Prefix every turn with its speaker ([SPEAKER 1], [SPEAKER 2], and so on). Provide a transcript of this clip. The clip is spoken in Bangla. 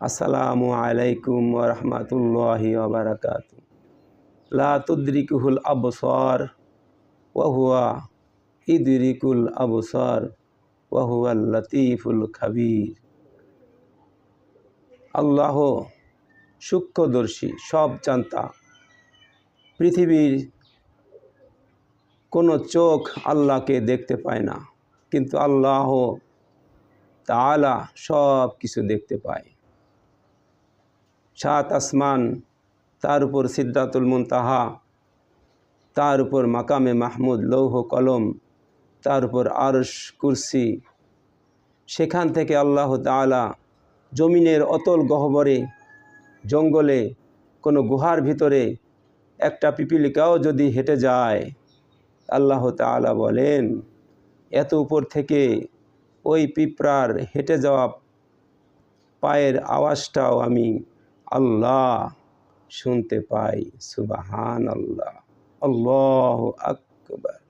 [SPEAKER 1] আসসালামু আলাইকুম রহমতুল্লাহি ওবরাকাত লা আবসর ওয়াহুয়া ইদরিকুল আবসর ওয়াহুয়াল লতিফুল খাবির। আল্লাহ সূক্ষ্মদর্শী, সব জানতা। পৃথিবীর কোনো চোখ আল্লাহকে দেখতে পায় না, কিন্তু আল্লাহ তাআলা সব কিছু দেখতে পায়। সাত আসমান, তার উপর সিদ্ধাতুল মুনতাহা, তার উপর মাকামে মাহমুদ লৌহ কলম, তার উপর আরশ কুরসি। সেখান থেকে আল্লাহ তাআলা জমিনের অতল গহ্বরে, জঙ্গলে, কোনো গুহার ভিতরে একটা পিপিলিকাও যদি হেঁটে যায়, আল্লাহ তাআলা বলেন, এত উপর থেকে ওই পিঁপড়ার হেঁটে যাওয়া পায়ের আওয়াজটাও আমি আল্লাহ শুনতে পাই সুবাহান আল্লাহ আল্লাহ আকবার।